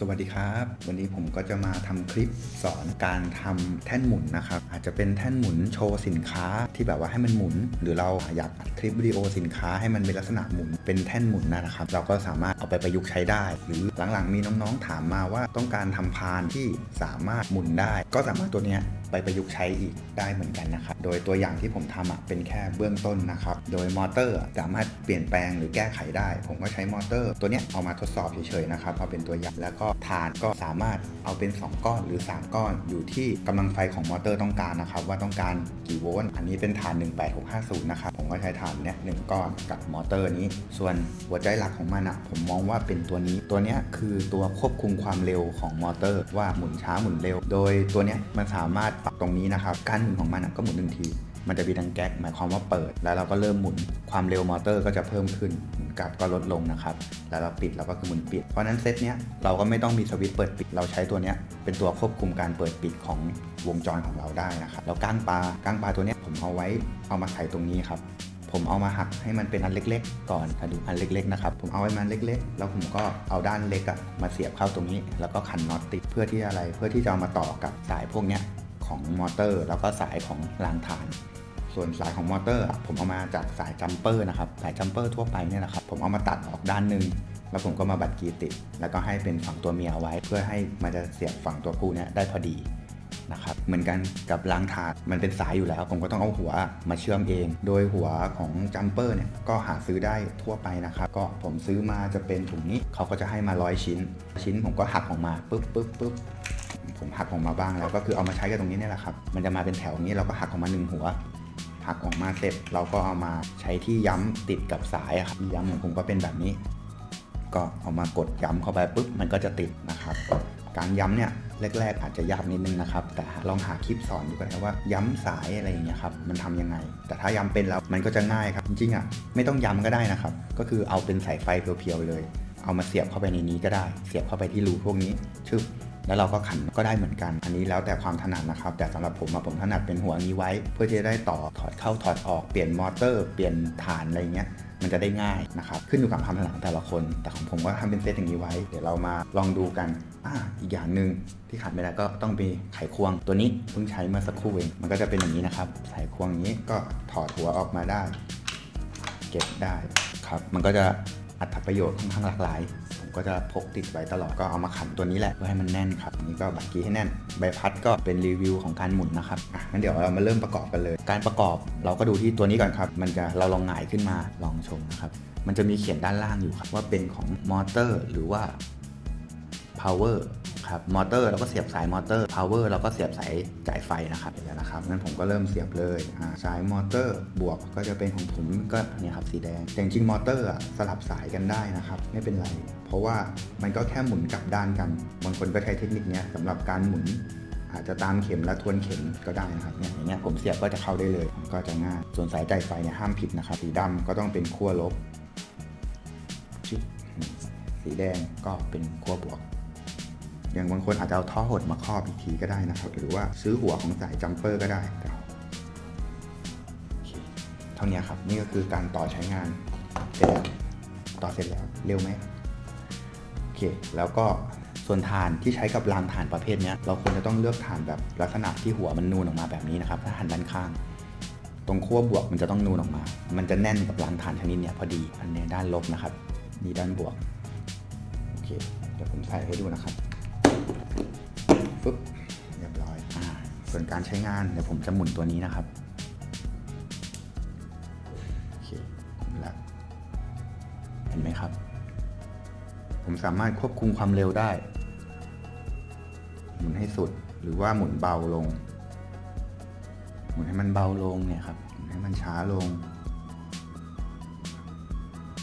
สวัสดีครับ วันนี้ผมก็จะมาทำคลิปสอนการทำแท่นหมุนนะครับ อาจจะเป็นแท่นหมุนโชว์สินค้าที่แบบว่าให้มันหมุน หรือเราอยากอัดคลิปวิดีโอสินค้าให้มันเป็นลักษณะหมุนเป็นแท่นหมุนนะครับ เราก็สามารถเอาไปประยุกต์ใช้ได้ หรือหลังๆมีน้องๆถามมาว่าต้องการทำพานที่สามารถหมุนได้ ก็สามารถตัวเนี้ยไปประยุกต์ใช้อีกได้เหมือนกันนะครับ โดยตัวอย่างที่ผมทำอะเป็นแค่เบื้องต้นนะครับ โดยมอเตอร์สามารถเปลี่ยนแปลงหรือแก้ไขได้ ผมก็ใช้มอเตอร์ ตัวเนี้ยเอามาทดสอบเฉยๆนะครับเอาเป็นตัวอย่างแล้วก็ฐานก็สามารถเอาเป็น 2 ก้อนหรือ 3 ก้อนอยู่ที่กำลังไฟของมอเตอร์ต้องการนะครับ ว่าต้องการกี่โวลต์อันนี้เป็นฐาน 18650 นะครับ ผมก็ใช้ฐานเนี้ยหนึ่งก้อนกับมอเตอร์นี้ ส่วนหัวใจหลักของมันอะผมมองว่าเป็นตัวนี้ตัวเนี้ยคือตัวควบคุมความเร็วของมอเตอร์ ว่าหมุนช้าหมุนเร็ว โดยตัวเนี้ยมันสามารถปรับตรงนี้นะครับการหมุนของมันก็หมุนหนึ่งที มันจะมีดังแก๊กหมายความว่าเปิด แล้วเราก็เริ่มหมุนความเร็วมอเตอร์ก็จะเพิ่มขึ้นหมุนกลับก็ลดลงนะครับ แล้วเราปิดเราก็คือหมุนปิด เพราะนั้นเซตเนี้ยเราก็ไม่ต้องมีสวิตช์เปิดปิด เราใช้ตัวเนี้ยเป็นตัวควบคุมการเปิดปิดของวงจรของเราได้นะครับ แล้วก้างปลาก้างปลาตัวเนี้ยผมเอาไว้เอามาใส่ตรงนี้ครับผมเอามาหักให้มันเป็นอันเล็ก ๆ ก่อนดูอันเล็ก ๆ นะครับ ผมเอาไว้มันเล็ก ๆ แล้วผมก็เอาด้านเล็กอะมาเสียบเข้าตรงนี้ แล้วก็ขันน็อตติดเพื่อที่อะไร เพื่อที่จะเอามาต่อกับสายพวกเนี้ยของมอเตอร์ แล้วก็สายของรางฐาน ส่วนสายของมอเตอร์ผมเอามาจากสายจัมเปอร์นะครับสายจัมเปอร์ทั่วไปเนี่ยนะครับผมเอามาตัดออกด้านหนึ่งแล้วผมก็มาบัดกีติด แล้วก็ให้เป็นฝั่งตัวเมียเอาไว้ เพื่อให้มันจะเสียบฝั่งตัวผู้เนี่ยได้พอดีนะครับเหมือนกันกับล้างถาดมันเป็นสายอยู่แล้ว ผมก็ต้องเอาหัวมาเชื่อมเอง โดยหัวของจัมเปอร์เนี่ยก็หาซื้อได้ทั่วไปนะครับก็ผมซื้อมาจะเป็นถุงนี้เขาก็จะให้มาร้อยชิ้น ชิ้นผมก็หักออกมาปุ๊บปุ๊บปุ๊บผมหักออกมาบ้างแล้วก็คือเอามาใช้กันตรงนี้เนี่ยแหละครับ มันจะมาเป็นแถวนี้เราก็หักออกมาหนึ่งหัว หักออกมาเสร็จเราก็เอามาใช้ที่ย้ำติดกับสายอะครับที่ย้ำของผมก็เป็นแบบนี้ ก็เอามากดย้ำเข้าไปปุ๊บมันก็จะติดนะครับ การย้ำเนี่ยแรก ๆ อาจจะยากนิดนึงนะครับ แต่ลองหาคลิปสอนดูกันนะว่าย้ำสายอะไรอย่างเงี้ยครับมันทำยังไง แต่ถ้าย้ำเป็นแล้วมันก็จะง่ายครับจริงๆอะไม่ต้องย้ำก็ได้นะครับ ก็คือเอาเป็นสายไฟเพียวๆเลย เอามาเสียบเข้าไปในนี้ก็ได้ เสียบเข้าไปที่รูพวกนี้ชึบ แล้วเราก็ขันก็ได้เหมือนกัน อันนี้แล้วแต่ความถนัดนะครับ แต่สำหรับผมผมถนัดเป็นหัวนี้ไว้ เพื่อที่จะได้ต่อถอดเข้าถอดออกเปลี่ยนมอเตอร์เปลี่ยนฐานอะไรเงี้ยมันจะได้ง่ายนะครับขึ้นอยู่กับความถนัดของแต่ละคน แต่ของผมก็ทำเป็นเซตอย่างนี้ไว้ เดี๋ยวเรามาลองดูกันอ่าอีกอย่างหนึ่งที่ขาดไม่ได้ก็ต้องมีไขควงตัวนี้เพิ่งใช้เมื่อสักครู่เองมันก็จะเป็นอย่างนี้นะครับไขควงนี้ก็ถอดหัวออกมาได้ เก็บได้ครับ มันก็จะ อัตประโยชน์ค่อนข้างหลากหลาย ผมก็จะพกติดไว้ตลอดก็เอามาขันตัวนี้แหละเพื่อให้มันแน่นครับนี่ก็บัตรกี้ให้แน่น ใบพัดก็เป็นรีวิวของการหมุนนะครับอะงั้นเดี๋ยวเรามาเริ่มประกอบกันเลย การประกอบเราก็ดูที่ตัวนี้ก่อนครับ มันจะเราลองหงายขึ้นมาลองชมนะครับมันจะมีเขียนด้านล่างอยู่ครับว่าเป็นของมอเตอร์ หรือว่า power ครับมอเตอร์เราก็เสียบสายมอเตอร์ power เราก็เสียบสายจ่ายไฟนะครับเห็นแล้วนะครับงั้นผมก็เริ่มเสียบเลยอ่าสายมอเตอร์บวกก็จะเป็นของผมก็เนี่ยครับสีแดงแต่จริงๆมอเตอร์อะสลับสายกันได้นะครับไม่เป็นไร เพราะว่ามันก็แค่หมุนกลับด้านกัน บางคนก็ใช้เทคนิคนี้สำหรับการหมุนอาจจะตามเข็มและทวนเข็มก็ได้นะครับเนี่ยอย่างเงี้ยผมเสียบก็จะเข้าได้เลย ก็จะง่าย ส่วนสายจ่ายไฟเนี่ยห้ามผิดนะครับ สีดำก็ต้องเป็นขั้วลบชึบสีแดงก็เป็นขั้วบวก อย่างบางคนอาจจะเอาท่อหดมาครอบอีกทีก็ได้นะครับ หรือว่าซื้อหัวของสายจัมเปอร์ก็ได้เท่านี้ครับ นี่ก็คือการต่อใช้งานเสร็จแล้วต่อเสร็จแล้วเร็วไหมโอเค แล้วก็ส่วนฐานที่ใช้กับรางฐานประเภทนี้เราควรจะต้องเลือกฐานแบบลักษณะที่หัวมันนูนออกมาแบบนี้นะครับถ้าหันด้านข้าง ตรงขั้วบวกมันจะต้องนูนออกมา มันจะแน่นกับรางฐานชนิดเนี้ยพอดีอันนี้ด้านลบนะครับนี่ด้านบวกโอเคเดี๋ยวผมใส่ให้ดูนะครับ ปึ๊บเรียบร้อยอ่าส่วนการใช้งานเดี๋ยวผมจะหมุนตัวนี้นะครับโอเคหมุนแล้วเห็นไหมครับ ผมสามารถควบคุมความเร็วได้ หมุนให้สุดหรือว่าหมุนเบาลง หมุนให้มันเบาลงเนี่ยครับให้มันช้าลง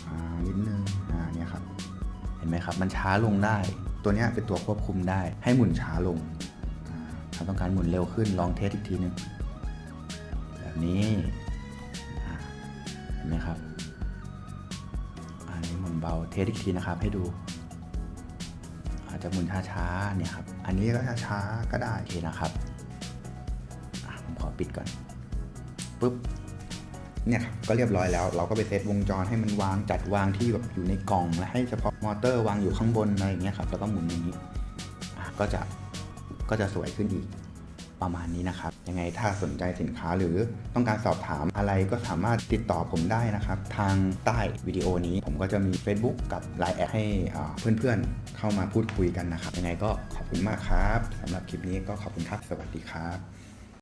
อ่านิดนึงอ่าเนี่ยครับ เห็นไหมครับ มันช้าลงได้ ตัวเนี้ยเป็นตัวควบคุมได้ ให้หมุนช้าลง อ่าถ้าต้องการหมุนเร็วขึ้นลองเทสอีกทีหนึงแบบนี้เห็นไหมครับอันนี้หมุนเบาเทสอีกทีนะครับให้ดู อาจจะหมุนช้าๆเนี่ยครับอันนี้ก็ช้าๆก็ได้โอเคนะครับผมขอปิดก่อนปุ๊บเนี่ยครับก็เรียบร้อยแล้ว เราก็ไปเซตวงจรให้มันวางจัดวางที่แบบอยู่ในกล่องและให้เฉพาะมอเตอร์วางอยู่ข้างบนอะไรอย่างเงี้ยครับแล้วก็หมุนอย่างนี้ก็จะ ก็จะสวยขึ้นอีกประมาณนี้นะครับ ยังไงถ้าสนใจสินค้าหรือต้องการสอบถามอะไรก็สามารถติดต่อผมได้นะครับ ทางใต้วิดีโอนี้ผมก็จะมี Facebook กับ Line แอดให้เพื่อนๆเข้ามาพูดคุยกันนะครับ ยังไงก็ขอบคุณมากครับสำหรับคลิปนี้ก็ขอบคุณครับ สวัสดีครับ